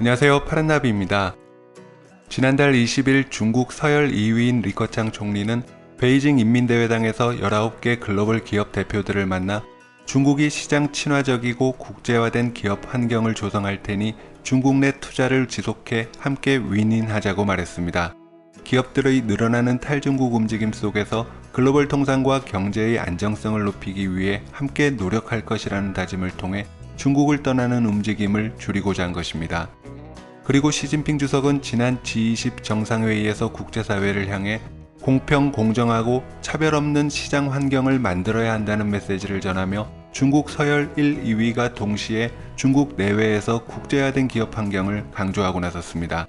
안녕하세요 파란나비입니다. 지난달 20일 중국 서열 2위인 리커창 총리는 베이징 인민대회당에서 19개 글로벌 기업 대표들을 만나 중국이 시장 친화적이고 국제화된 기업 환경을 조성할 테니 중국 내 투자를 지속해 함께 윈윈하자고 말했습니다. 기업들의 늘어나는 탈중국 움직임 속에서 글로벌 통상과 경제의 안정성을 높이기 위해 함께 노력할 것이라는 다짐을 통해 중국을 떠나는 움직임을 줄이고자 한 것입니다. 그리고 시진핑 주석은 지난 G20 정상회의에서 국제사회를 향해 공평, 공정하고 차별 없는 시장 환경을 만들어야 한다는 메시지를 전하며 중국 서열 1, 2위가 동시에 중국 내외에서 국제화된 기업 환경을 강조하고 나섰습니다.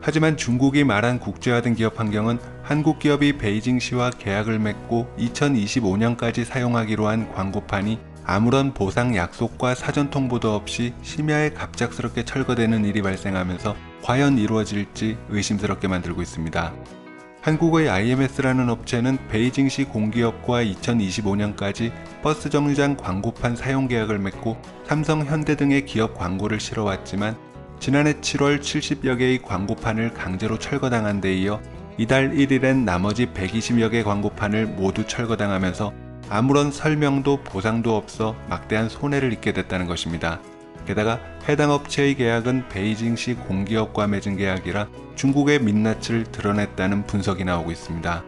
하지만 중국이 말한 국제화된 기업 환경은 한국 기업이 베이징시와 계약을 맺고 2025년까지 사용하기로 한 광고판이 아무런 보상 약속과 사전 통보도 없이 심야에 갑작스럽게 철거되는 일이 발생하면서 과연 이루어질지 의심스럽게 만들고 있습니다. 한국의 IMS라는 업체는 베이징시 공기업과 2025년까지 버스 정류장 광고판 사용 계약을 맺고 삼성, 현대 등의 기업 광고를 실어왔지만 지난해 7월 70여 개의 광고판을 강제로 철거당한 데 이어 이달 1일엔 나머지 120여 개 광고판을 모두 철거당하면서 아무런 설명도 보상도 없어 막대한 손해를 입게 됐다는 것입니다. 게다가 해당 업체의 계약은 베이징시 공기업과 맺은 계약이라 중국의 민낯을 드러냈다는 분석이 나오고 있습니다.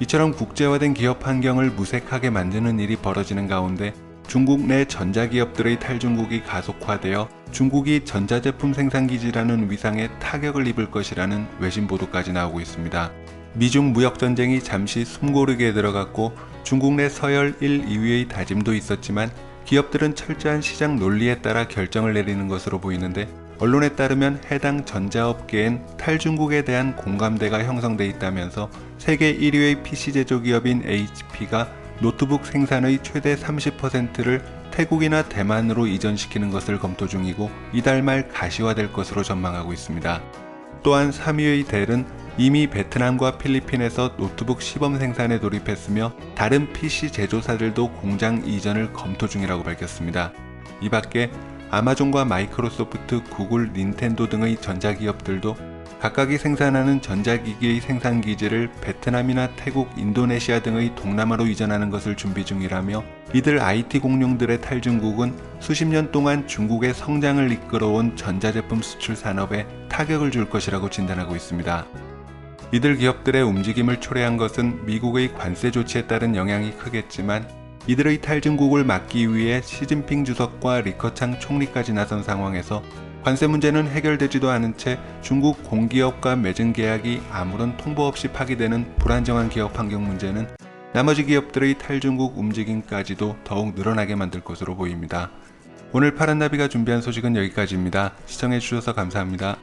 이처럼 국제화된 기업 환경을 무색하게 만드는 일이 벌어지는 가운데 중국 내 전자기업들의 탈중국이 가속화되어 중국이 전자제품 생산기지라는 위상에 타격을 입을 것이라는 외신 보도까지 나오고 있습니다. 미중 무역 전쟁이 잠시 숨고르게 들어갔고 중국 내 서열 1, 2위의 다짐도 있었지만 기업들은 철저한 시장 논리에 따라 결정을 내리는 것으로 보이는데 언론에 따르면 해당 전자업계엔 탈중국에 대한 공감대가 형성돼 있다면서 세계 1위의 PC 제조 기업인 HP가 노트북 생산의 최대 30%를 태국이나 대만으로 이전시키는 것을 검토 중이고 이달 말 가시화될 것으로 전망하고 있습니다. 또한 3위의 델은 이미 베트남과 필리핀에서 노트북 시범 생산에 돌입했으며 다른 PC 제조사들도 공장 이전을 검토 중이라고 밝혔습니다. 이 밖에 아마존과 마이크로소프트, 구글, 닌텐도 등의 전자기업들도 각각이 생산하는 전자기기의 생산 기지를 베트남이나 태국, 인도네시아 등의 동남아로 이전하는 것을 준비 중이라며 이들 IT 공룡들의 탈중국은 수십 년 동안 중국의 성장을 이끌어온 전자제품 수출 산업에 타격을 줄 것이라고 진단하고 있습니다. 이들 기업들의 움직임을 초래한 것은 미국의 관세 조치에 따른 영향이 크겠지만 이들의 탈중국을 막기 위해 시진핑 주석과 리커창 총리까지 나선 상황에서 관세 문제는 해결되지도 않은 채 중국 공기업과 맺은 계약이 아무런 통보 없이 파기되는 불안정한 기업 환경 문제는 나머지 기업들의 탈중국 움직임까지도 더욱 늘어나게 만들 것으로 보입니다. 오늘 파란나비가 준비한 소식은 여기까지입니다. 시청해주셔서 감사합니다.